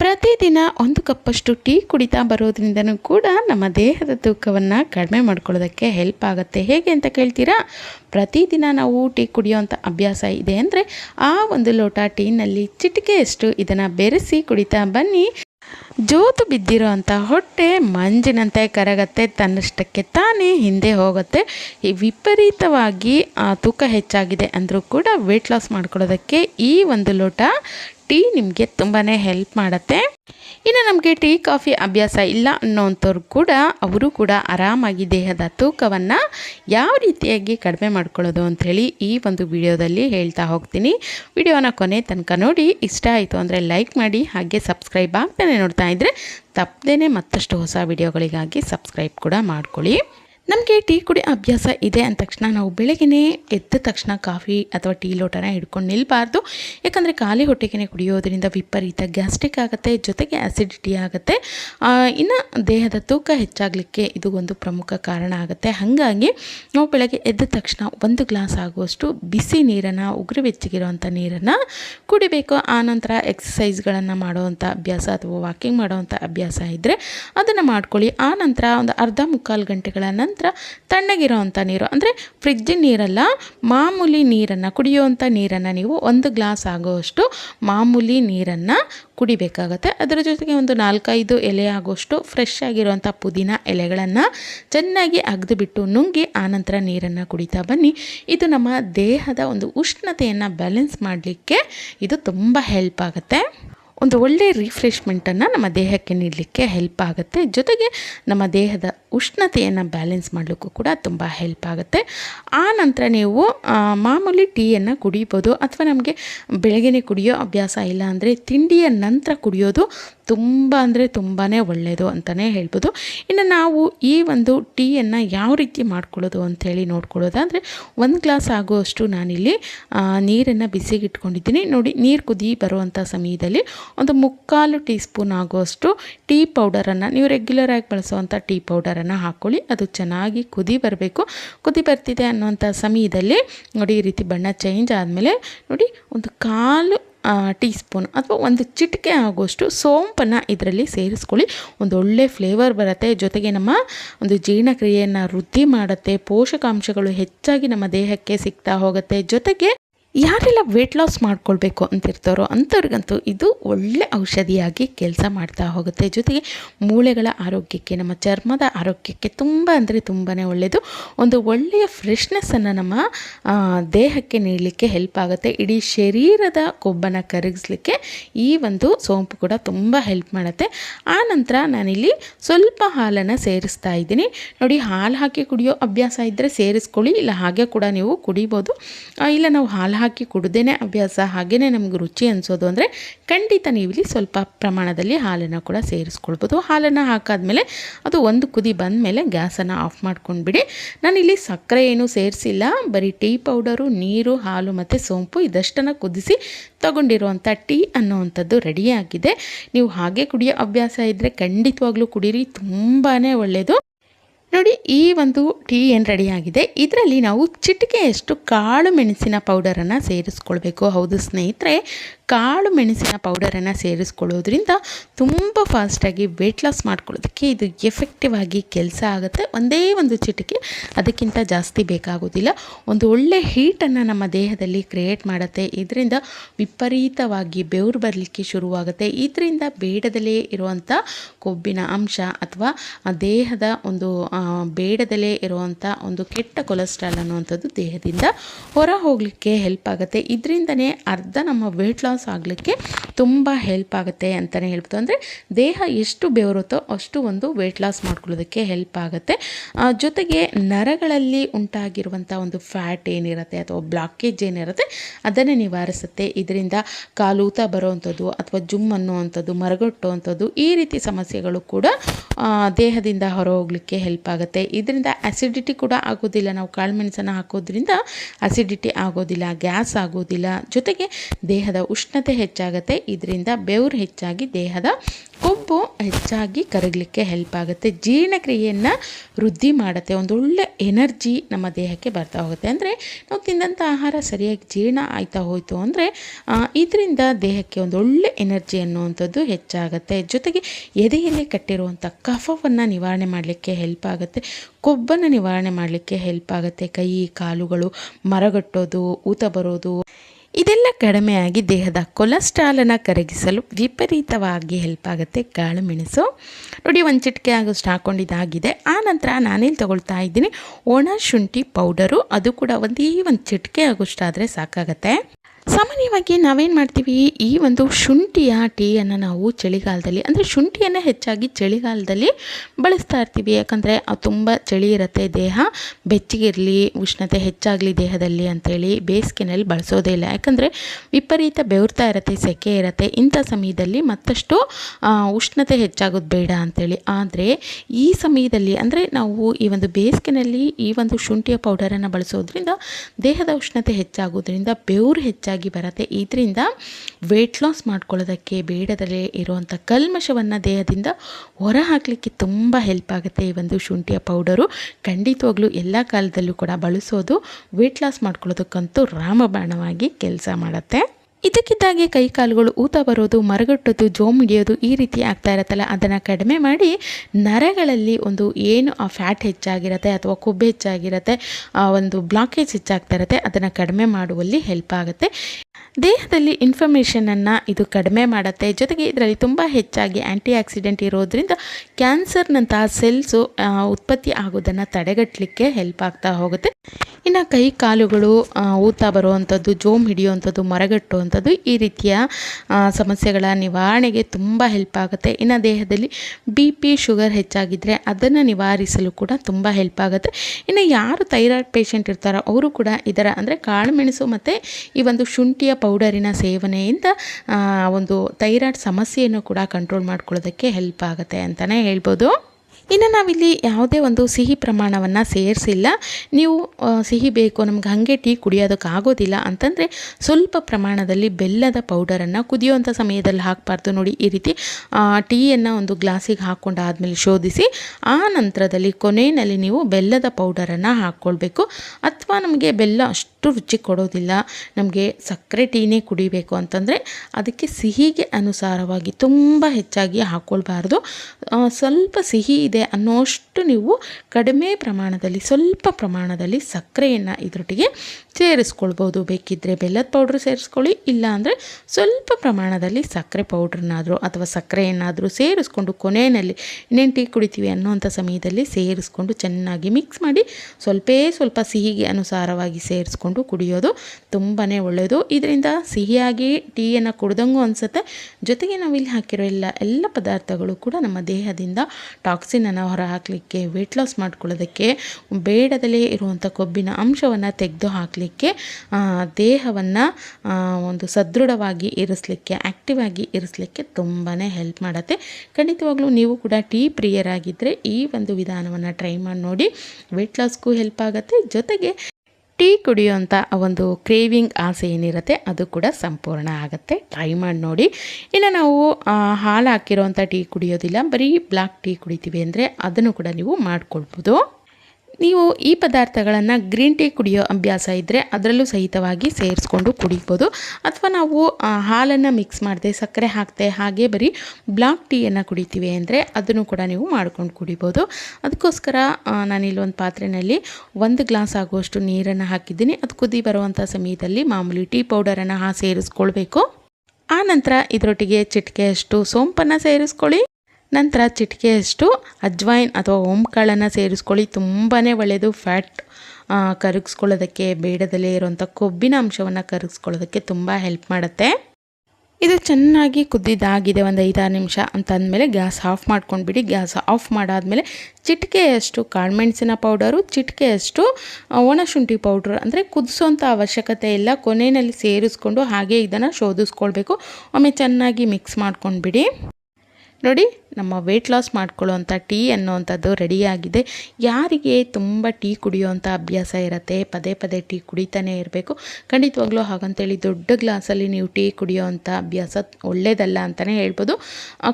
ಪ್ರತಿದಿನ ಒಂದು ಕಪ್ಪಷ್ಟು ಟೀ ಕುಡಿತಾ ಬರೋದ್ರಿಂದನೂ ಕೂಡ ನಮ್ಮ ದೇಹದ ತೂಕವನ್ನು ಕಡಿಮೆ ಮಾಡ್ಕೊಳ್ಳೋದಕ್ಕೆ ಹೆಲ್ಪ್ ಆಗುತ್ತೆ. ಹೇಗೆ ಅಂತ ಕೇಳ್ತೀರಾ? ಪ್ರತಿದಿನ ನಾವು ಟೀ ಕುಡಿಯೋವಂಥ ಅಭ್ಯಾಸ ಇದೆ ಅಂದರೆ ಆ ಒಂದು ಲೋಟ ಟೀನಲ್ಲಿ ಚಿಟಿಕೆಯಷ್ಟು ಇದನ್ನು ಬೆರೆಸಿ ಕುಡಿತಾ ಬನ್ನಿ. ಜೋತು ಬಿದ್ದಿರೋ ಅಂಥ ಹೊಟ್ಟೆ ಮಂಜಿನಂತೆ ಕರಗತ್ತೆ. ತನ್ನಷ್ಟಕ್ಕೆ ತಾನೇ ಹಿಂದೆ ಹೋಗುತ್ತೆ. ಈ ವಿಪರೀತವಾಗಿ ತೂಕ ಹೆಚ್ಚಾಗಿದೆ ಅಂದರೂ ಕೂಡ ವೆಯ್ಟ್ ಲಾಸ್ ಮಾಡ್ಕೊಳ್ಳೋದಕ್ಕೆ ಈ ಒಂದು ಲೋಟ ಟೀ ನಿಮಗೆ ತುಂಬಾ ಹೆಲ್ಪ್ ಮಾಡುತ್ತೆ. ಇನ್ನು ನಮಗೆ ಟೀ ಕಾಫಿ ಅಭ್ಯಾಸ ಇಲ್ಲ ಅನ್ನೋಂಥವ್ರು ಕೂಡ, ಅವರು ಕೂಡ ಆರಾಮಾಗಿ ದೇಹದ ತೂಕವನ್ನು ಯಾವ ರೀತಿಯಾಗಿ ಕಡಿಮೆ ಮಾಡ್ಕೊಳ್ಳೋದು ಅಂಥೇಳಿ ಈ ಒಂದು ವಿಡಿಯೋದಲ್ಲಿ ಹೇಳ್ತಾ ಹೋಗ್ತೀನಿ. ವಿಡಿಯೋನ ಕೊನೆ ತನಕ ನೋಡಿ, ಇಷ್ಟ ಆಯಿತು ಅಂದರೆ ಲೈಕ್ ಮಾಡಿ, ಹಾಗೆ ಸಬ್ಸ್ಕ್ರೈಬ್ ಆಗ್ತಾನೆ ನೋಡ್ತಾ ಇದ್ದರೆ ತಪ್ಪದೇ ಮತ್ತಷ್ಟು ಹೊಸ ವಿಡಿಯೋಗಳಿಗಾಗಿ ಸಬ್ಸ್ಕ್ರೈಬ್ ಕೂಡ ಮಾಡ್ಕೊಳ್ಳಿ. ನಮಗೆ ಟೀ ಕುಡಿ ಅಭ್ಯಾಸ ಇದೆ ಅಂದ ತಕ್ಷಣ ನಾವು ಬೆಳಗ್ಗೆನೇ ಎದ್ದ ತಕ್ಷಣ ಕಾಫಿ ಅಥವಾ ಟೀ ಲೋಟನ ಹಿಡ್ಕೊಂಡು ನಿಲ್ಲಬಾರ್ದು ಯಾಕಂದರೆ ಖಾಲಿ ಹೊಟ್ಟೆಗೆ ಕುಡಿಯೋದರಿಂದ ವಿಪರೀತ ಗ್ಯಾಸ್ಟ್ರಿಕ್ ಆಗುತ್ತೆ, ಜೊತೆಗೆ ಆ್ಯಸಿಡಿಟಿ ಆಗುತ್ತೆ. ಇನ್ನು ದೇಹದ ತೂಕ ಹೆಚ್ಚಾಗಲಿಕ್ಕೆ ಇದು ಒಂದು ಪ್ರಮುಖ ಕಾರಣ ಆಗುತ್ತೆ. ಹಾಗಾಗಿ ನಾವು ಬೆಳಗ್ಗೆ ಎದ್ದ ತಕ್ಷಣ ಒಂದು ಗ್ಲಾಸ್ ಆಗುವಷ್ಟು ಬಿಸಿ ನೀರನ್ನು ಉಗುರು ಬೆಚ್ಚಗಿರುವಂಥ ನೀರನ್ನು ಕುಡಿಬೇಕು. ಆನಂತರ ಎಕ್ಸಸೈಸ್ಗಳನ್ನು ಮಾಡುವಂಥ ಅಭ್ಯಾಸ ಅಥವಾ ವಾಕಿಂಗ್ ಮಾಡುವಂಥ ಅಭ್ಯಾಸ ಇದ್ದರೆ ಅದನ್ನು ಮಾಡ್ಕೊಳ್ಳಿ. ಆನಂತರ ನಂತರ ಒಂದು ಅರ್ಧ ಮುಕ್ಕಾಲು ಗಂಟೆಗಳ ನಂತರ ತಣ್ಣಗಿರೋವಂಥ ನೀರು. ಅಂದರೆ ಫ್ರಿಜ್ಜಿನ ನೀರಲ್ಲ, ಮಾಮೂಲಿ ನೀರನ್ನು ಕುಡಿಯುವಂಥ ನೀರನ್ನು ನೀವು ಒಂದು ಗ್ಲಾಸ್ ಆಗುವಷ್ಟು ಮಾಮೂಲಿ ನೀರನ್ನು ಕುಡಿಬೇಕಾಗತ್ತೆ. ಅದರ ಜೊತೆಗೆ ಒಂದು ನಾಲ್ಕೈದು ಎಲೆ ಆಗುವಷ್ಟು ಫ್ರೆಶ್ ಆಗಿರುವಂಥ ಪುದೀನ ಎಲೆಗಳನ್ನು ಚೆನ್ನಾಗಿ ಅಗೆದುಬಿಟ್ಟು ನುಂಗಿ ಆನಂತರ ನೀರನ್ನು ಕುಡಿತಾ ಬನ್ನಿ. ಇದು ನಮ್ಮ ದೇಹದ ಒಂದು ಉಷ್ಣತೆಯನ್ನು ಬ್ಯಾಲೆನ್ಸ್ ಮಾಡಲಿಕ್ಕೆ ಇದು ತುಂಬ ಹೆಲ್ಪ್ ಆಗುತ್ತೆ. ಒಂದು ಒಳ್ಳೆಯ ರಿಫ್ರೆಶ್ಮೆಂಟನ್ನು ನಮ್ಮ ದೇಹಕ್ಕೆ ನೀಡಲಿಕ್ಕೆ ಹೆಲ್ಪ್ ಆಗುತ್ತೆ. ಜೊತೆಗೆ ನಮ್ಮ ದೇಹದ ಉಷ್ಣತೆಯನ್ನು ಬ್ಯಾಲೆನ್ಸ್ ಮಾಡಲಿಕ್ಕೂ ಕೂಡ ತುಂಬ ಹೆಲ್ಪ್ ಆಗುತ್ತೆ. ಆ ನಂತರ ನೀವು ಮಾಮೂಲಿ ಟೀಯನ್ನು ಕುಡಿಬೋದು ಅಥವಾ ನಮಗೆ ಬೆಳಗ್ಗೆನೇ ಕುಡಿಯೋ ಅಭ್ಯಾಸ ಇಲ್ಲ ಅಂದರೆ ತಿಂಡಿಯ ನಂತರ ಕುಡಿಯೋದು ತುಂಬ ಅಂದರೆ ತುಂಬಾ ಒಳ್ಳೆಯದು ಅಂತಲೇ ಹೇಳ್ಬೋದು. ಇನ್ನು ನಾವು ಈ ಒಂದು ಟೀಯನ್ನು ಯಾವ ರೀತಿ ಮಾಡ್ಕೊಳ್ಳೋದು ಅಂಥೇಳಿ ನೋಡ್ಕೊಳ್ಳೋದಾದರೆ ಒಂದು ಗ್ಲಾಸ್ ಆಗುವಷ್ಟು ನಾನಿಲ್ಲಿ ನೀರನ್ನು ಬಿಸಿಗಿಟ್ಕೊಂಡಿದ್ದೀನಿ. ನೋಡಿ, ನೀರು ಕುದಿ ಬರುವಂಥ ಸಮಯದಲ್ಲಿ ಒಂದು ಮುಕ್ಕಾಲು ಟೀ ಸ್ಪೂನ್ ಆಗುವಷ್ಟು ಟೀ ಪೌಡರನ್ನು, ನೀವು ರೆಗ್ಯುಲರಾಗಿ ಬಳಸುವಂಥ ಟೀ ಪೌಡರನ್ನು ಹಾಕ್ಕೊಳ್ಳಿ ಅದು ಚೆನ್ನಾಗಿ ಕುದಿ ಬರಬೇಕು. ಕುದಿ ಬರ್ತಿದೆ ಅನ್ನುವಂಥ ಸಮಯದಲ್ಲಿ ನೋಡಿ ಈ ರೀತಿ ಬಣ್ಣ ಚೇಂಜ್ ಆದಮೇಲೆ ನೋಡಿ ಒಂದು ಕಾಲು ಟೀ ಸ್ಪೂನ್ ಅಥವಾ ಒಂದು ಚಿಟಿಕೆ ಆಗುವಷ್ಟು ಸೋಂಪನ್ನು ಇದರಲ್ಲಿ ಸೇರಿಸ್ಕೊಳ್ಳಿ. ಒಂದು ಒಳ್ಳೆ ಫ್ಲೇವರ್ ಬರುತ್ತೆ. ಜೊತೆಗೆ ನಮ್ಮ ಒಂದು ಜೀರ್ಣಕ್ರಿಯೆಯನ್ನು ವೃದ್ಧಿ ಮಾಡುತ್ತೆ. ಪೋಷಕಾಂಶಗಳು ಹೆಚ್ಚಾಗಿ ನಮ್ಮ ದೇಹಕ್ಕೆ ಸಿಗ್ತಾ ಹೋಗುತ್ತೆ. ಜೊತೆಗೆ ಯಾರೆಲ್ಲ ವೆಯ್ಟ್ ಲಾಸ್ ಮಾಡ್ಕೊಳ್ಬೇಕು ಅಂತಿರ್ತಾರೋ ಅಂಥವ್ರಿಗಂತೂ ಇದು ಒಳ್ಳೆ ಔಷಧಿಯಾಗಿ ಕೆಲಸ ಮಾಡ್ತಾ ಹೋಗುತ್ತೆ. ಜೊತೆಗೆ ಮೂಳೆಗಳ ಆರೋಗ್ಯಕ್ಕೆ, ನಮ್ಮ ಚರ್ಮದ ಆರೋಗ್ಯಕ್ಕೆ ತುಂಬ ಅಂದರೆ ತುಂಬಾ ಒಳ್ಳೆಯದು ಒಂದು ಒಳ್ಳೆಯ ಫ್ರೆಶ್ನೆಸ್ಸನ್ನು ನಮ್ಮ ದೇಹಕ್ಕೆ ನೀಡಲಿಕ್ಕೆ ಹೆಲ್ಪ್ ಆಗುತ್ತೆ. ಇಡೀ ಶರೀರದ ಕೊಬ್ಬನ್ನು ಕರಗಿಸ್ಲಿಕ್ಕೆ ಈ ಒಂದು ಸೋಂಪು ಕೂಡ ತುಂಬ ಹೆಲ್ಪ್ ಮಾಡುತ್ತೆ. ಆ ನಂತರ ನಾನಿಲ್ಲಿ ಸ್ವಲ್ಪ ಹಾಲನ್ನು ಸೇರಿಸ್ತಾ ಇದ್ದೀನಿ. ನೋಡಿ, ಹಾಲು ಹಾಕಿ ಕುಡಿಯೋ ಅಭ್ಯಾಸ ಇದ್ದರೆ ಸೇರಿಸ್ಕೊಳ್ಳಿ. ಇಲ್ಲ, ಹಾಗೆ ಕೂಡ ನೀವು ಕುಡಿಬೋದು. ಇಲ್ಲ, ನಾವು ಹಾಲು ಹಾಕಿ ಕುಡ್ದೇ ಅಭ್ಯಾಸ ಹಾಗೆಯೇ ನಮ್ಗೆ ರುಚಿ ಅನಿಸೋದು ಅಂದರೆ ಖಂಡಿತ ನೀವಿಲ್ಲಿ ಸ್ವಲ್ಪ ಪ್ರಮಾಣದಲ್ಲಿ ಹಾಲನ್ನು ಕೂಡ ಸೇರಿಸ್ಕೊಳ್ಬೋದು. ಹಾಲನ್ನು ಹಾಕಾದ್ಮೇಲೆ ಅದು ಒಂದು ಕುದಿ ಬಂದಮೇಲೆ ಗ್ಯಾಸನ್ನು ಆಫ್ ಮಾಡ್ಕೊಂಡ್ಬಿಡಿ. ನಾನಿಲ್ಲಿ ಸಕ್ಕರೆ ಏನು ಸೇರಿಸಿಲ್ಲ. ಬರೀ ಟೀ ಪೌಡರು, ನೀರು, ಹಾಲು ಮತ್ತು ಸೋಂಪು ಇದಷ್ಟನ್ನು ಕುದಿಸಿ ತಗೊಂಡಿರುವಂಥ ಟೀ ಅನ್ನೋವಂಥದ್ದು ರೆಡಿಯಾಗಿದೆ. ನೀವು ಹಾಗೆ ಕುಡಿಯೋ ಅಭ್ಯಾಸ ಇದ್ದರೆ ಖಂಡಿತವಾಗ್ಲೂ ಕುಡೀರಿ. ತುಂಬಾ ಒಳ್ಳೆಯದು ನೋಡಿ, ಈ ಒಂದು ಟೀ ಏನು ರೆಡಿಯಾಗಿದೆ ಇದರಲ್ಲಿ ನಾವು ಚಿಟಿಕೆಯಷ್ಟು ಕಾಳು ಮೆಣಸಿನ ಪೌಡರನ್ನು ಸೇರಿಸ್ಕೊಳ್ಬೇಕು. ಹೌದು ಸ್ನೇಹಿತರೆ, ಕಾಳು ಮೆಣಸಿನ ಪೌಡರನ್ನು ಸೇರಿಸ್ಕೊಳ್ಳೋದ್ರಿಂದ ತುಂಬ ಫಾಸ್ಟಾಗಿ ವೆಯ್ಟ್ ಲಾಸ್ ಮಾಡ್ಕೊಳ್ಳೋದಕ್ಕೆ ಇದು ಎಫೆಕ್ಟಿವ್ ಆಗಿ ಕೆಲಸ ಆಗುತ್ತೆ. ಒಂದೇ ಒಂದು ಚಿಟಿಕೆ, ಅದಕ್ಕಿಂತ ಜಾಸ್ತಿ ಬೇಕಾಗೋದಿಲ್ಲ. ಒಂದು ಒಳ್ಳೆ ಹೀಟನ್ನು ನಮ್ಮ ದೇಹದಲ್ಲಿ ಕ್ರಿಯೇಟ್ ಮಾಡುತ್ತೆ. ಇದರಿಂದ ವಿಪರೀತವಾಗಿ ಬೆವರು ಬರಲಿಕ್ಕೆ ಶುರುವಾಗುತ್ತೆ. ಇದರಿಂದ ಬೇಡದಲ್ಲೇ ಇರುವಂಥ ಕೊಬ್ಬಿನ ಅಂಶ ಅಥವಾ ದೇಹದ ಒಂದು ಆ, ಬೇಡದಲೇ ಇರುವಂಥ ಒಂದು ಕೆಟ್ಟ ಕೊಲೆಸ್ಟ್ರಾಲ್ ಅನ್ನುವಂಥದ್ದು ದೇಹದಿಂದ ಹೊರ ಹೋಗಲಿಕ್ಕೆ ಹೆಲ್ಪ್ ಆಗುತ್ತೆ. ಇದರಿಂದನೇ ಅರ್ಧ ನಮ್ಮ ವೆಯ್ಟ್ ಲಾಸ್ ಆಗಲಿಕ್ಕೆ ತುಂಬ ಹೆಲ್ಪ್ ಆಗುತ್ತೆ ಅಂತಲೇ ಹೇಳ್ಬೋದು. ಅಂದರೆ ದೇಹ ಎಷ್ಟು ಬೆವರುತ್ತೋ ಅಷ್ಟು ಒಂದು ವೆಯ್ಟ್ ಲಾಸ್ ಮಾಡ್ಕೊಳ್ಳೋದಕ್ಕೆ ಹೆಲ್ಪ್ ಆಗುತ್ತೆ. ಜೊತೆಗೆ ನರಗಳಲ್ಲಿ ಉಂಟಾಗಿರುವಂಥ ಒಂದು ಫ್ಯಾಟ್ ಏನಿರುತ್ತೆ ಅಥವಾ ಬ್ಲಾಕೇಜ್ ಏನಿರುತ್ತೆ ಅದನ್ನೇ ನಿವಾರಿಸುತ್ತೆ. ಇದರಿಂದ ಕಾಲೂತ ಬರುವಂಥದ್ದು ಅಥವಾ ಜುಮ್ ಅನ್ನುವಂಥದ್ದು ಮರಗಟ್ಟುವಂಥದ್ದು ಈ ರೀತಿ ಸಮಸ್ಯೆಗಳು ಕೂಡ ದೇಹದಿಂದ ಹೊರ ಹೋಗಲಿಕ್ಕೆ ಹೆಲ್ಪ್ ಆಗುತ್ತೆ ಇದರಿಂದ ಆಸಿಡಿಟಿ ಕೂಡ ಆಗೋದಿಲ್ಲ. ನಾವು ಕಾಳುಮೆಣಸನ್ನು ಹಾಕೋದ್ರಿಂದ ಆಸಿಡಿಟಿ ಆಗೋದಿಲ್ಲ ಗ್ಯಾಸ್ ಆಗೋದಿಲ್ಲ. ಜೊತೆಗೆ ದೇಹದ ಉಷ್ಣತೆ ಹೆಚ್ಚಾಗುತ್ತೆ. ಇದರಿಂದ ಬೆವರು ಹೆಚ್ಚಾಗಿ ದೇಹದ ಕೊಬ್ಬು ಹೆಚ್ಚಾಗಿ ಕರಗಲಿಕ್ಕೆ ಹೆಲ್ಪ್ ಆಗುತ್ತೆ. ಜೀರ್ಣಕ್ರಿಯೆಯನ್ನು ವೃದ್ಧಿ ಮಾಡುತ್ತೆ. ಒಂದೊಳ್ಳೆ ಎನರ್ಜಿ ನಮ್ಮ ದೇಹಕ್ಕೆ ಬರ್ತಾ ಹೋಗುತ್ತೆ. ಅಂದರೆ ನಾವು ತಿಂದಂಥ ಆಹಾರ ಸರಿಯಾಗಿ ಜೀರ್ಣ ಆಯ್ತಾ ಹೋಯಿತು ಅಂದರೆ ಇದರಿಂದ ದೇಹಕ್ಕೆ ಒಂದೊಳ್ಳೆ ಎನರ್ಜಿ ಅನ್ನುವಂಥದ್ದು ಹೆಚ್ಚಾಗುತ್ತೆ. ಜೊತೆಗೆ ಎದೆಯಲ್ಲಿ ಕಟ್ಟಿರುವಂಥ ಕಫವನ್ನು ನಿವಾರಣೆ ಮಾಡಲಿಕ್ಕೆ ಹೆಲ್ಪ್ ಆಗುತ್ತೆ. ಕೊಬ್ಬನ್ನು ನಿವಾರಣೆ ಮಾಡಲಿಕ್ಕೆ ಹೆಲ್ಪ್ ಆಗುತ್ತೆ. ಕೈ, ಕಾಲುಗಳು ಮರಗಟ್ಟೋದು, ಊತ ಬರೋದು. ಇದೆಲ್ಲ ಕಡಿಮೆಯಾಗಿ ದೇಹದ ಕೊಲೆಸ್ಟ್ರಾಲನ್ನು ಕರಗಿಸಲು ವಿಪರೀತವಾಗಿ ಹೆಲ್ಪ್ ಆಗುತ್ತೆ ಕಾಳುಮೆಣಸು ನೋಡಿ, ಒಂದು ಚಿಟಿಕೆ ಆಗೋಷ್ಟು ಹಾಕ್ಕೊಂಡಿದ್ದಾಗಿದೆ ಆ ನಂತರ ನಾನೇನು ತೊಗೊಳ್ತಾ ಇದ್ದೀನಿ? ಒಣ ಶುಂಠಿ ಪೌಡರು. ಅದು ಕೂಡ ಒಂದೇ ಒಂದು ಚಿಟಿಕೆ ಆಗೋಷ್ಟಾದರೆ ಸಾಕಾಗತ್ತೆ. ಸಾಮಾನ್ಯವಾಗಿ ನಾವೇನು ಮಾಡ್ತೀವಿ, ಈ ಒಂದು ಶುಂಠಿಯ ಟೀಯನ್ನು ನಾವು ಚಳಿಗಾಲದಲ್ಲಿ, ಅಂದರೆ ಶುಂಠಿಯನ್ನು ಹೆಚ್ಚಾಗಿ ಚಳಿಗಾಲದಲ್ಲಿ ಬಳಸ್ತಾ ಇರ್ತೀವಿ. ಯಾಕಂದರೆ ಅದು ತುಂಬ ಚಳಿ ಇರುತ್ತೆ, ದೇಹ ಬೆಚ್ಚಗಿರಲಿ ಉಷ್ಣತೆ ಹೆಚ್ಚಾಗಲಿ ದೇಹದಲ್ಲಿ ಅಂಥೇಳಿ ಬೇಸಿಗೆನಲ್ಲಿ ಬಳಸೋದೇ ಇಲ್ಲ. ಯಾಕಂದರೆ ವಿಪರೀತ ಬೆವರ್ತಾ ಇರುತ್ತೆ, ಸೆಕೆ ಇರುತ್ತೆ, ಇಂಥ ಸಮಯದಲ್ಲಿ ಮತ್ತಷ್ಟು ಉಷ್ಣತೆ ಹೆಚ್ಚಾಗೋದು ಬೇಡ ಅಂಥೇಳಿ ಆದರೆ ಈ ಸಮಯದಲ್ಲಿ, ಅಂದರೆ ನಾವು ಈ ಒಂದು ಬೇಸಿಗೆನಲ್ಲಿ ಈ ಒಂದು ಶುಂಠಿಯ ಪೌಡರನ್ನು ಬಳಸೋದ್ರಿಂದ ದೇಹದ ಉಷ್ಣತೆ ಹೆಚ್ಚಾಗೋದ್ರಿಂದ ಬೆವರು ಹೆಚ್ಚಾಗಿ ಬರುತ್ತೆ. ಇದರಿಂದ ವೆಯ್ಟ್ ಲಾಸ್ ಮಾಡ್ಕೊಳ್ಳೋದಕ್ಕೆ ಬೇಡದಲ್ಲೇ ಇರುವಂಥ ಕಲ್ಮಶವನ್ನು ದೇಹದಿಂದ ಹೊರ ಹಾಕಲಿಕ್ಕೆ ತುಂಬ ಹೆಲ್ಪ್ ಆಗುತ್ತೆ ಈ ಒಂದು ಶುಂಠಿಯ ಪೌಡರು. ಖಂಡಿತವಾಗ್ಲೂ ಎಲ್ಲ ಕಾಲದಲ್ಲೂ ಕೂಡ ಬಳಸೋದು ವೆಯ್ಟ್ ಲಾಸ್ ಮಾಡ್ಕೊಳ್ಳೋದಕ್ಕಂತೂ ರಾಮಬಾಣವಾಗಿ ಕೆಲಸ ಮಾಡುತ್ತೆ. ಇದಕ್ಕಿದ್ದಾಗೆ ಕೈ ಕಾಲುಗಳು ಊತ ಬರೋದು, ಮರಗಟ್ಟೋದು, ಜೋಮ್ ಹಿಡಿಯೋದು ಈ ರೀತಿ ಆಗ್ತಾ ಇರುತ್ತಲ್ಲ, ಅದನ್ನು ಕಡಿಮೆ ಮಾಡಿ ನರಗಳಲ್ಲಿ ಒಂದು ಏನು ಆ ಫ್ಯಾಟ್ ಹೆಚ್ಚಾಗಿರುತ್ತೆ ಅಥವಾ ಕೊಬ್ಬು ಹೆಚ್ಚಾಗಿರುತ್ತೆ ಒಂದು ಬ್ಲಾಕೇಜ್ ಹೆಚ್ಚಾಗ್ತಾ ಇರುತ್ತೆ, ಅದನ್ನು ಕಡಿಮೆ ಮಾಡುವಲ್ಲಿ ಹೆಲ್ಪ್ ಆಗುತ್ತೆ. ದೇಹದಲ್ಲಿ ಇನ್ಫಾರ್ಮೇಷನನ್ನು ಇದು ಕಡಿಮೆ ಮಾಡುತ್ತೆ. ಜೊತೆಗೆ ಇದರಲ್ಲಿ ತುಂಬ ಹೆಚ್ಚಾಗಿ ಆ್ಯಂಟಿ ಆಕ್ಸಿಡೆಂಟ್ ಇರೋದ್ರಿಂದ ಕ್ಯಾನ್ಸರ್ನಂತಹ ಸೆಲ್ಸು ಉತ್ಪತ್ತಿ ಆಗೋದನ್ನು ತಡೆಗಟ್ಟಲಿಕ್ಕೆ ಹೆಲ್ಪ್ ಆಗ್ತಾ ಹೋಗುತ್ತೆ. ಇನ್ನು ಕೈ ಕಾಲುಗಳು ಊತ ಬರುವಂಥದ್ದು ಜೋಮ್ ಹಿಡಿಯುವಂಥದ್ದು ಮರಗಟ್ಟುವಂಥದ್ದು ಈ ರೀತಿಯ ಸಮಸ್ಯೆಗಳ ನಿವಾರಣೆಗೆ ತುಂಬ ಹೆಲ್ಪ್ ಆಗುತ್ತೆ. ಇನ್ನು ದೇಹದಲ್ಲಿ ಬಿ ಪಿ ಶುಗರ್ ಹೆಚ್ಚಾಗಿದ್ದರೆ ಅದನ್ನು ನಿವಾರಿಸಲು ಕೂಡ ತುಂಬ ಹೆಲ್ಪ್ ಆಗುತ್ತೆ. ಇನ್ನು ಯಾರು ಥೈರಾಯ್ಡ್ ಪೇಷಂಟ್ ಇರ್ತಾರೋ, ಅವರು ಕೂಡ ಇದರ ಅಂದರೆ ಕಾಳುಮೆಣಸು ಮತ್ತು ಈ ಒಂದು ಶುಂಠಿಯ ಪೌಡರಿನ ಸೇವನೆಯಿಂದ ಒಂದು ಥೈರಾಯ್ಡ್ ಸಮಸ್ಯೆಯನ್ನು ಕೂಡ ಕಂಟ್ರೋಲ್ ಮಾಡ್ಕೊಳ್ಳೋದಕ್ಕೆ ಹೆಲ್ಪ್ ಆಗುತ್ತೆ ಅಂತಲೇ ಹೇಳ್ಬೋದು. ಇನ್ನು ನಾವಿಲ್ಲಿ ಯಾವುದೇ ಒಂದು ಸಿಹಿ ಪ್ರಮಾಣವನ್ನು ಸೇರಿಸಿಲ್ಲ. ನೀವು ಸಿಹಿ ಬೇಕು, ನಮ್ಗೆ ಹಾಗೆ ಟೀ ಕುಡಿಯೋದಕ್ಕಾಗೋದಿಲ್ಲ ಅಂತಂದರೆ ಸ್ವಲ್ಪ ಪ್ರಮಾಣದಲ್ಲಿ ಬೆಲ್ಲದ ಪೌಡರನ್ನು ಕುದಿಯುವಂಥ ಸಮಯದಲ್ಲಿ ಹಾಕಬಾರ್ದು ನೋಡಿ ಈ ರೀತಿ. ಟೀಯನ್ನು ಒಂದು ಗ್ಲಾಸಿಗೆ ಹಾಕ್ಕೊಂಡಾದ್ಮೇಲೆ ಶೋಧಿಸಿ, ಆ ನಂತರದಲ್ಲಿ ಕೊನೆಯಲ್ಲಿ ನೀವು ಬೆಲ್ಲದ ಪೌಡರನ್ನು ಹಾಕ್ಕೊಳ್ಬೇಕು. ಅಥವಾ ನಮಗೆ ಬೆಲ್ಲ ಅಷ್ಟು ರುಚಿ ಕೊಡೋದಿಲ್ಲ, ನಮಗೆ ಸಕ್ಕರೆ ಟೀನೇ ಕುಡಿಬೇಕು ಅಂತಂದರೆ ಅದಕ್ಕೆ ಸಿಹಿಗೆ ಅನುಸಾರವಾಗಿ ತುಂಬ ಹೆಚ್ಚಾಗಿ ಹಾಕ್ಕೊಳ್ಬಾರ್ದು. ಸ್ವಲ್ಪ ಸಿಹಿ ಇದೆ ಅನ್ನೋಷ್ಟು ನೀವು ಕಡಿಮೆ ಪ್ರಮಾಣದಲ್ಲಿ, ಸ್ವಲ್ಪ ಪ್ರಮಾಣದಲ್ಲಿ ಸಕ್ಕರೆಯನ್ನು ಇದರೊಟ್ಟಿಗೆ ಸೇರಿಸ್ಕೊಳ್ಬೋದು. ಬೇಕಿದ್ದರೆ ಬೆಲ್ಲದ ಪೌಡ್ರ್ ಸೇರಿಸ್ಕೊಳ್ಳಿ ಇಲ್ಲ ಅಂದರೆ ಸ್ವಲ್ಪ ಪ್ರಮಾಣದಲ್ಲಿ ಸಕ್ಕರೆ ಪೌಡ್ರನ್ನಾದರೂ ಅಥವಾ ಸಕ್ಕರೆಯನ್ನಾದರೂ ಸೇರಿಸ್ಕೊಂಡು ಕೊನೆಯಲ್ಲಿ ಇನ್ನೇನು ಟೀ ಕುಡಿತೀವಿ ಅನ್ನೋಂಥ ಸಮಯದಲ್ಲಿ ಸೇರಿಸ್ಕೊಂಡು ಚೆನ್ನಾಗಿ ಮಿಕ್ಸ್ ಮಾಡಿ ಸ್ವಲ್ಪೇ ಸ್ವಲ್ಪ ಸಿಹಿಗೆ ಅನುಸಾರವಾಗಿ ಸೇರಿಸ್ಕೊಂಡು ಕುಡಿಯೋದು ತುಂಬಾ ಒಳ್ಳೆಯದು ಇದರಿಂದ ಸಿಹಿಯಾಗಿ ಟೀಯನ್ನು ಕುಡ್ದಂಗೂ ಅನಿಸುತ್ತೆ. ಜೊತೆಗೆ ನಾವು ಇಲ್ಲಿ ಹಾಕಿರೋ ಎಲ್ಲ ಎಲ್ಲ ಪದಾರ್ಥಗಳು ಕೂಡ ನಮ್ಮ ದೇಹದಿಂದ ಟಾಕ್ಸಿನನ್ನು ಹೊರಹಾಕಲಿಕ್ಕೆ ವೆಯ್ಟ್ ಲಾಸ್ ಮಾಡ್ಕೊಳ್ಳೋದಕ್ಕೆ ಬೇಡದಲ್ಲೇ ಇರುವಂಥ ಕೊಬ್ಬಿನ ಅಂಶವನ್ನು ತೆಗೆದು ಹಾಕಲಿಕ್ಕೆ ದೇಹವನ್ನು ಒಂದು ಸದೃಢವಾಗಿ ಇರಿಸಲಿಕ್ಕೆ ಆ್ಯಕ್ಟಿವ್ ಆಗಿ ಇರಿಸಲಿಕ್ಕೆ ತುಂಬಾ ಹೆಲ್ಪ್ ಮಾಡುತ್ತೆ. ಖಂಡಿತವಾಗ್ಲೂ ನೀವು ಕೂಡ ಟೀ ಪ್ರಿಯರಾಗಿದ್ದರೆ ಈ ಒಂದು ವಿಧಾನವನ್ನು ಟ್ರೈ ಮಾಡಿ ನೋಡಿ. ವೆಯ್ಟ್ ಲಾಸ್ಗೂ ಹೆಲ್ಪ್ ಆಗುತ್ತೆ. ಜೊತೆಗೆ ಟೀ ಕುಡಿಯೋಂಥ ಒಂದು ಕ್ರೇವಿಂಗ್ ಆಸೆ ಏನಿರುತ್ತೆ ಅದು ಕೂಡ ಸಂಪೂರ್ಣ ಆಗುತ್ತೆ. ಟ್ರೈ ಮಾಡಿ ನೋಡಿ. ಇನ್ನು ನಾವು ಹಾಲು ಹಾಕಿರೋವಂಥ ಟೀ ಕುಡಿಯೋದಿಲ್ಲ. ಬರೀ ಬ್ಲ್ಯಾಕ್ ಟೀ ಕುಡಿತೀವಿ ಅಂದರೆ ಅದನ್ನು ಕೂಡ ನೀವು ಮಾಡ್ಕೊಳ್ಬೋದು. ನೀವು ಈ ಪದಾರ್ಥಗಳನ್ನು ಗ್ರೀನ್ ಟೀ ಕುಡಿಯೋ ಅಭ್ಯಾಸ ಇದ್ದರೆ ಅದರಲ್ಲೂ ಸಹಿತವಾಗಿ ಸೇರಿಸ್ಕೊಂಡು ಕುಡಿಬೋದು. ಅಥವಾ ನಾವು ಹಾಲನ್ನು ಮಿಕ್ಸ್ ಮಾಡದೆ ಸಕ್ಕರೆ ಹಾಕದೆ ಹಾಗೆ ಬರೀ ಬ್ಲಾಕ್ ಟೀಯನ್ನು ಕುಡಿತೀವಿ ಅಂದರೆ ಅದನ್ನು ಕೂಡ ನೀವು ಮಾಡ್ಕೊಂಡು ಕುಡಿಬೋದು. ಅದಕ್ಕೋಸ್ಕರ ನಾನಿಲ್ಲಿ ಒಂದು ಪಾತ್ರೆಯಲ್ಲಿ ಒಂದು ಗ್ಲಾಸ್ ಆಗುವಷ್ಟು ನೀರನ್ನು ಹಾಕಿದ್ದೀನಿ. ಅದು ಕುದಿ ಬರುವಂಥ ಸಮಯದಲ್ಲಿ ಮಾಮೂಲಿ ಟೀ ಪೌಡರನ್ನು ಹಾ ಸೇರಿಸ್ಕೊಳ್ಬೇಕು. ಆ ನಂತರ ಇದರೊಟ್ಟಿಗೆ ಚಿಟಿಕೆಯಷ್ಟು ಸೋಂಪನ್ನು ಸೇರಿಸ್ಕೊಳ್ಳಿ. ನಂತರ ಚಿಟಿಕೆಯಷ್ಟು ಅಜ್ವೈನ್ ಅಥವಾ ಓಂಕಾಳನ್ನು ಸೇರಿಸ್ಕೊಳ್ಳಿ. ತುಂಬಾ ಒಳ್ಳೆಯದು. ಫ್ಯಾಟ್ ಕರಗಿಸ್ಕೊಳ್ಳೋದಕ್ಕೆ, ಬೇಡದಲ್ಲೇ ಇರುವಂಥ ಕೊಬ್ಬಿನ ಅಂಶವನ್ನು ಕರಗಿಸ್ಕೊಳ್ಳೋದಕ್ಕೆ ತುಂಬ ಹೆಲ್ಪ್ ಮಾಡುತ್ತೆ. ಇದು ಚೆನ್ನಾಗಿ ಕುದ್ದಿದ್ದಾಗಿದೆ ಒಂದು ಐದಾರು ನಿಮಿಷ ಅಂತ ಅಂದಮೇಲೆ ಗ್ಯಾಸ್ ಆಫ್ ಮಾಡ್ಕೊಂಡ್ಬಿಡಿ. ಗ್ಯಾಸ್ ಆಫ್ ಮಾಡಾದಮೇಲೆ ಚಿಟಿಕೆಯಷ್ಟು ಕಾಳುಮೆಣಸಿನ ಪೌಡರು, ಚಿಟಿಕೆಯಷ್ಟು ಒಣಶುಂಠಿ ಪೌಡ್ರ್, ಅಂದರೆ ಕುದಿಸೋಂಥ ಅವಶ್ಯಕತೆ ಇಲ್ಲ. ಕೊನೆಯಲ್ಲಿ ಸೇರಿಸ್ಕೊಂಡು ಹಾಗೆ ಇದನ್ನು ಶೋಧಿಸ್ಕೊಳ್ಬೇಕು. ಒಮ್ಮೆ ಚೆನ್ನಾಗಿ ಮಿಕ್ಸ್ ಮಾಡ್ಕೊಂಡ್ಬಿಡಿ. ನೋಡಿ ನಮ್ಮ ವೆಯ್ಟ್ ಲಾಸ್ ಮಾಡ್ಕೊಳ್ಳೋವಂಥ ಟೀ ಅನ್ನೋವಂಥದ್ದು ರೆಡಿಯಾಗಿದೆ ಯಾರಿಗೆ ತುಂಬ ಟೀ ಕುಡಿಯೋವಂಥ ಅಭ್ಯಾಸ ಇರುತ್ತೆ, ಪದೇ ಪದೇ ಟೀ ಕುಡಿತಾನೆ ಇರಬೇಕು. ಖಂಡಿತವಾಗ್ಲೂ ಹಾಗಂತೇಳಿ ದೊಡ್ಡ ಗ್ಲಾಸಲ್ಲಿ ನೀವು ಟೀ ಕುಡಿಯೋವಂಥ ಅಭ್ಯಾಸ ಒಳ್ಳೆಯದಲ್ಲ ಅಂತಲೇ ಹೇಳ್ಬೋದು.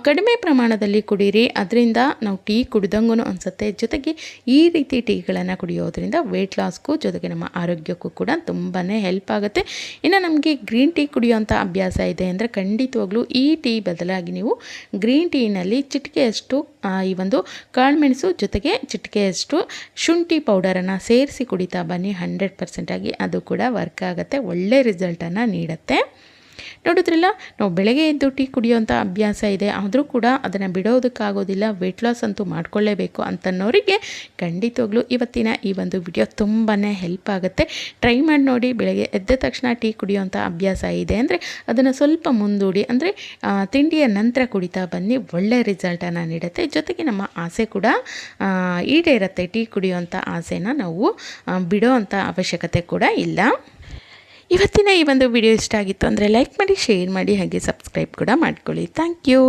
ಕಡಿಮೆ ಪ್ರಮಾಣದಲ್ಲಿ ಕುಡೀರಿ, ಅದರಿಂದ ನಾವು ಟೀ ಕುಡ್ದಂಗೂ ಅನಿಸುತ್ತೆ. ಜೊತೆಗೆ ಈ ರೀತಿ ಟೀಗಳನ್ನು ಕುಡಿಯೋದ್ರಿಂದ ವೆಯ್ಟ್ ಲಾಸ್ಗೂ ಜೊತೆಗೆ ನಮ್ಮ ಆರೋಗ್ಯಕ್ಕೂ ಕೂಡ ತುಂಬಾ ಹೆಲ್ಪ್ ಆಗುತ್ತೆ. ಇನ್ನು ನಮಗೆ ಗ್ರೀನ್ ಟೀ ಕುಡಿಯೋವಂಥ ಅಭ್ಯಾಸ ಇದೆ ಅಂದರೆ ಖಂಡಿತವಾಗ್ಲೂ ಈ ಟೀ ಬದಲಾಗಿ ನೀವು ಗ್ರೀನ್ ಟೀನಲ್ಲಿ ಚಿಟಿಕೆಯಷ್ಟು ಈ ಒಂದು ಕಾಳುಮೆಣಸು ಜೊತೆಗೆ ಚಿಟಿಕೆಯಷ್ಟು ಶುಂಠಿ ಪೌಡರನ್ನು ಸೇರಿಸಿ ಕುಡಿತಾ ಬನ್ನಿ, ಹಂಡ್ರೆಡ್ ಪರ್ಸೆಂಟಾಗಿ ಅದು ಕೂಡ ವರ್ಕ್ ಆಗುತ್ತೆ, ಒಳ್ಳೆ ರಿಸಲ್ಟನ್ನು ನೀಡುತ್ತೆ. ನೋಡಿದ್ರಲ್ಲ, ನಾವು ಬೆಳಗ್ಗೆ ಎದ್ದು ಟೀ ಕುಡಿಯೋವಂಥ ಅಭ್ಯಾಸ ಇದೆ, ಆದರೂ ಕೂಡ ಅದನ್ನು ಬಿಡೋದಕ್ಕಾಗೋದಿಲ್ಲ ವೆಯ್ಟ್ ಲಾಸ್ ಅಂತೂ ಮಾಡ್ಕೊಳ್ಳೇಬೇಕು ಅಂತನ್ನೋರಿಗೆ ಖಂಡಿತವಾಗ್ಲೂ ಇವತ್ತಿನ ಈ ಒಂದು ವಿಡಿಯೋ ತುಂಬಾ ಹೆಲ್ಪ್ ಆಗುತ್ತೆ. ಟ್ರೈ ಮಾಡಿ ನೋಡಿ, ಬೆಳಗ್ಗೆ ಎದ್ದ ತಕ್ಷಣ ಟೀ ಕುಡಿಯೋವಂಥ ಅಭ್ಯಾಸ ಇದೆ ಅಂದರೆ ಅದನ್ನು ಸ್ವಲ್ಪ ಮುಂದೂಡಿ, ಅಂದರೆ ತಿಂಡಿಯ ನಂತರ ಕುಡಿತಾ ಬನ್ನಿ ಒಳ್ಳೆಯ ರಿಸಲ್ಟನ್ನು ನೀಡುತ್ತೆ. ಜೊತೆಗೆ ನಮ್ಮ ಆಸೆ ಕೂಡ ಈಡೇರುತ್ತೆ. ಟೀ ಕುಡಿಯೋಂಥ ಆಸೆನ ನಾವು ಬಿಡೋ ಅವಶ್ಯಕತೆ ಕೂಡ ಇಲ್ಲ. ಇವತ್ತಿನ ಈ ಒಂದು ವಿಡಿಯೋ ಇಷ್ಟ ಆಗಿತ್ತು ಅಂದರೆ ಲೈಕ್ ಮಾಡಿ ಶೇರ್ ಮಾಡಿ, ಹಾಗೆ ಸಬ್ಸ್ಕ್ರೈಬ್ ಕೂಡ ಮಾಡ್ಕೊಳ್ಳಿ. Thank you